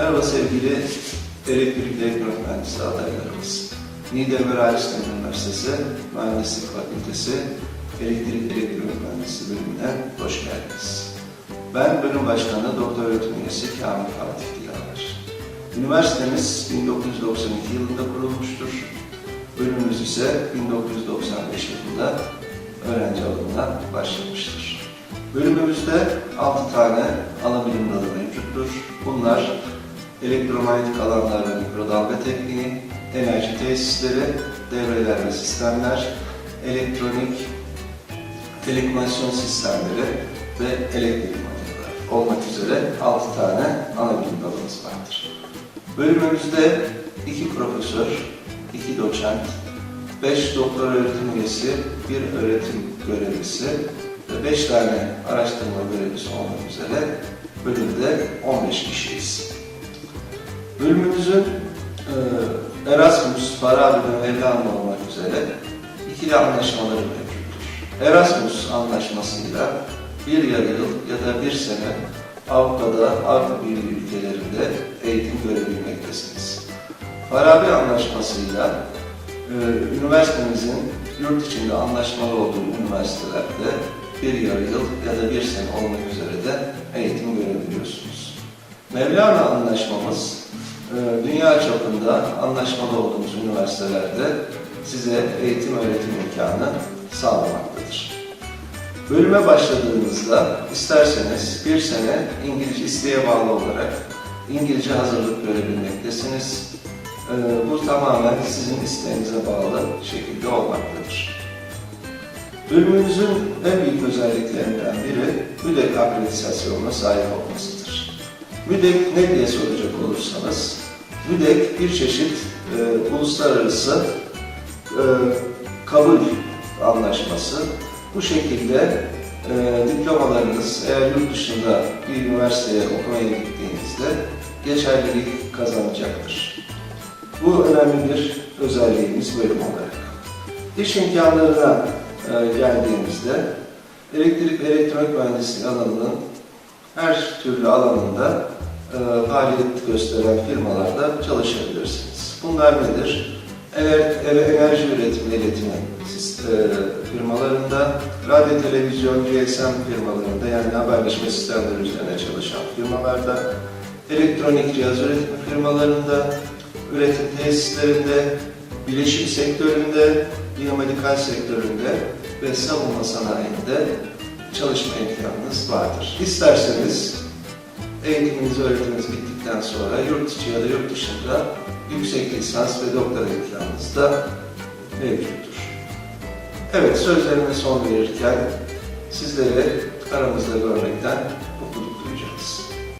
Merhaba sevgili elektrik elektronik mühendisi adaylarımız. Niğde Ömer Üniversitesi Mühendislik Fakültesi Elektrik Elektronik Mühendisi bölümüne hoş geldiniz. Ben bölüm başkanı Doktor Öğretim Üyesi Kamil Fatih Dilaver. Üniversitemiz 1992 yılında kurulmuştur. Bölümümüz ise 1995 yılında öğrenci alımına başlamıştır. Bölümümüzde 6 tane ana bilim dalı mevcuttur. Bunlar elektromanyetik alanlar ve mikrodalga tekniği, enerji tesisleri, devreler sistemler, elektronik, telekomünikasyon sistemleri ve elektrik makineleri olmak üzere 6 tane ana bilim dalımız vardır. Bölümümüzde 2 profesör, 2 doçent, 5 doktor öğretim üyesi, 1 öğretim görevlisi ve 5 tane araştırma görevlisi olmak üzere bölümde 15 kişiyiz. Bölümümüzün e, Erasmus, Farabi ve Mevlana olmak üzere ikili anlaşmaları mevcuttur. Erasmus anlaşmasıyla bir yarı yıl ya da bir sene Avrupa'da, Avrupa Birliği ülkelerinde eğitim görebilmektesiniz. Farabi anlaşmasıyla e, üniversitemizin yurt içinde anlaşmalı olduğu üniversitelerde bir yarı yıl ya da bir sene olmak üzere de eğitim görebiliyorsunuz. Mevlana anlaşmamız dünya çapında anlaşmalı olduğumuz üniversitelerde size eğitim öğretim imkanı sağlamaktadır. Bölüme başladığınızda isterseniz bir sene İngilizce isteğe bağlı olarak İngilizce hazırlık görebilmektesiniz. E, Bu tamamen sizin isteğinize bağlı şekilde olmaktadır. Bölümümüzün en büyük özelliklerinden biri MÜDEK akreditasyonuna sahip olmasıdır. MÜDEK ne diye soracak olursanız, MÜDEK bir çeşit e, uluslararası e, kabul anlaşması. Bu şekilde e, diplomalarınız eğer yurt dışında bir üniversiteye okumaya gittiğinizde geçerlilik kazanacaktır. Bu önemli bir özelliğimiz bölüm olarak. İş imkanlarına e, geldiğimizde elektrik elektronik mühendisliği alanının her türlü alanında e, faaliyet gösteren firmalarda çalışabilirsiniz. Bunlar nedir? Ener, enerji üretimi, iletimi e, firmalarında, radyo, televizyon, GSM firmalarında yani haberleşme sistemleri üzerine çalışan firmalarda, elektronik cihaz üretimi firmalarında, üretim tesislerinde, bileşim sektöründe, biyomedikal sektöründe ve savunma sanayinde çalışma imkanınız vardır. İsterseniz eğitiminiz, öğretiminiz bittikten sonra yurt içi ya da yurt dışında yüksek lisans ve doktora imkanınız da mevcuttur. Evet, sözlerime son verirken sizleri aramızda görmekten mutluluk duyacağız.